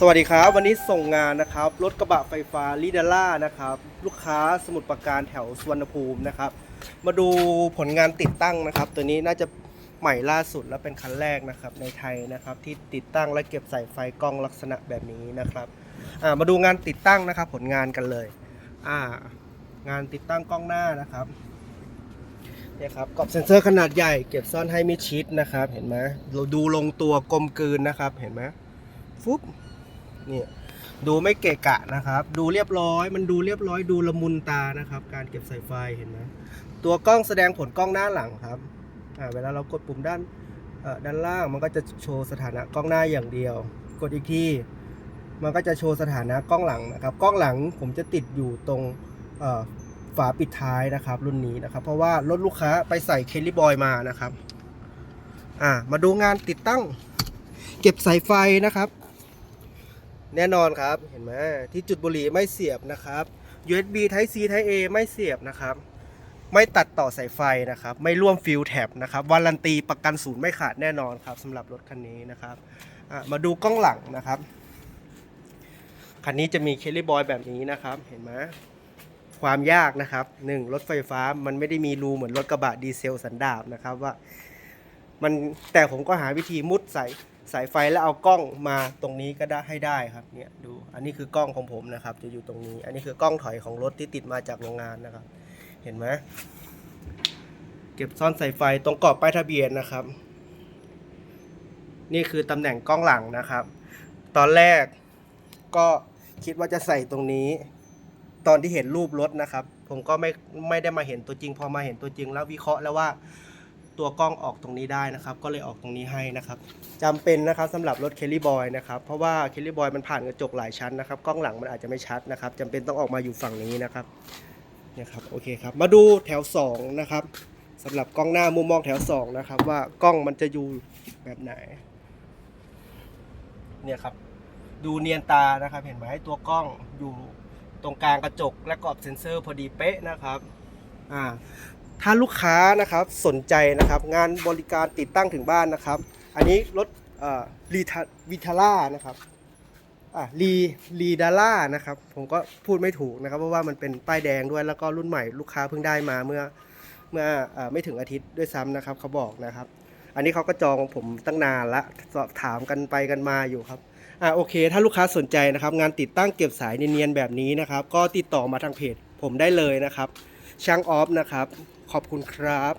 สวัสดีครับ วันนี้ส่งงานนะครับรถกระบะไฟฟ้าลีดาร่านะครับลูกค้าสมุทรปราการแถวสุวรรณภูมินะครับ มาดูผลงานติดตั้งนะครับ ตัวนี้น่าจะใหม่ล่าสุดและเป็นคันแรกนะครับในไทยนะครับที่ติดตั้งและเก็บใส่ไฟกล้องลักษณะแบบนี้นะครับมาดูงานติดตั้งนะครับผลงานกันเลยงานติดตั้งกล้องหน้านะครับเนี่ยครับกรอบเซ็นเซอร์ขนาดใหญ่เก็บซ่อนให้มิดชิดนะครับ เห็นไหมเราดูลงตัวกลมกลืนนะครับเห็นไหมฟุ๊บ นี่ดูไม่เกะกะนะครับ ดูเรียบร้อย มันดูเรียบร้อยดูละมุนตานะครับ การเก็บสายไฟเห็นไหมตัวกล้องแสดงผลกล้องหน้าหลังครับอ่าเวลาเรากดปุ่มด้านด้านล่างมันก็จะโชว์สถานะกล้องหน้าอย่างเดียว กดอีกทีมันก็จะโชว์สถานะกล้องหลังนะครับ กล้องหลังผมจะติดอยู่ตรงฝาปิดท้ายนะครับ รุ่นนี้นะครับ เพราะว่ารถลูกค้าไปใส่เคลลี่บอยมานะครับ อ่ามาดูงานติดตั้ง เก็บสายไฟนะครับ แน่นอนครับเห็นไหมที่จุดบุหรี่ไม่เสียบนะครับ USB Type C Type A ไม่เสียบนะครับ ไม่ตัดต่อสายไฟนะครับ ไม่ร่วมฟิลแท็บนะครับวารันตีประกันศูนย์ไม่ขาดแน่นอนครับสำหรับรถคันนี้นะครับมาดูกล้องหลังนะครับคันนี้จะมีเคลลี่บอยแบบนี้นะครับเห็นไหมความยากนะครับหนึ่งรถไฟฟ้ามันไม่ได้มีรูเหมือนรถกระบะดีเซลสันดาปนะครับว่า มันแต่ผมก็หาวิธีมุดใส่ สายไฟแล้วเอากล้องมาตรงนี้ก็ได้ให้ได้ครับเนี่ยดูอันนี้คือกล้องของผมนะครับ จะอยู่ตรงนี้ อันนี้คือกล้องถอยของรถที่ติดมาจากโรงงานนะครับ เห็นไหมเก็บซ่อนสายไฟตรงกรอบป้ายทะเบียนนะครับ นี่คือตำแหน่งกล้องหลังนะครับ ตอนแรกก็คิดว่าจะใส่ตรงนี้ ตอนที่เห็นรูปรถนะครับ ผมก็ไม่ไม่ได้มาเห็นตัวจริง พอมาเห็นตัวจริงแล้ววิเคราะห์แล้วว่า ตัวกล้องออกตรงนี้ได้นะครับ ก็เลยออกตรงนี้ให้นะครับจำเป็นนะครับสำหรับรถเคลลี่บอยนะครับ เพราะว่าเคลลี่บอยมันผ่านกระจกหลายชั้นนะครับ กล้องหลังมันอาจจะไม่ชัดนะครับจำเป็นต้องออกมาอยู่ฝั่งนี้นะครับเนี่ยครับโอเคครับ มาดูแถว2นะครับสำหรับกล้องหน้ามุมมองแถว2นะครับว่ากล้องมันจะอยู่แบบไหนเนี่ยครับดูเนียนตานะครับ เห็นไหมตัวกล้องอยู่ตรงกลางกระจกและกรอบเซ็นเซอร์พอดีเป๊ะนะครับอ่า ถ้าลูกค้านะครับสนใจนะครับ งานบริการติดตั้งถึงบ้านนะครับ อันนี้รถรีทาวิทาร่านะครับอ่ารีรีดาร่านะครับ ผมก็พูดไม่ถูกนะครับ เพราะว่ามันเป็นป้ายแดงด้วยแล้วก็รุ่นใหม่ลูกค้าเพิ่งได้มาเมื่อเมื่ออไม่ถึงอาทิตย์ด้วยซ้ำนะครับเขาบอกนะครับ อันนี้เขาก็จองผมตั้งนานละสอบถามกันไปกันมาอยู่ครับอ่าโอเค ถ้าลูกค้าสนใจนะครับ งานติดตั้งเก็บสายเนียนๆแบบนี้นะครับ ก็ติดต่อมาทางเพจผมได้เลยนะครับช่างออฟนะครับ ขอบคุณครับ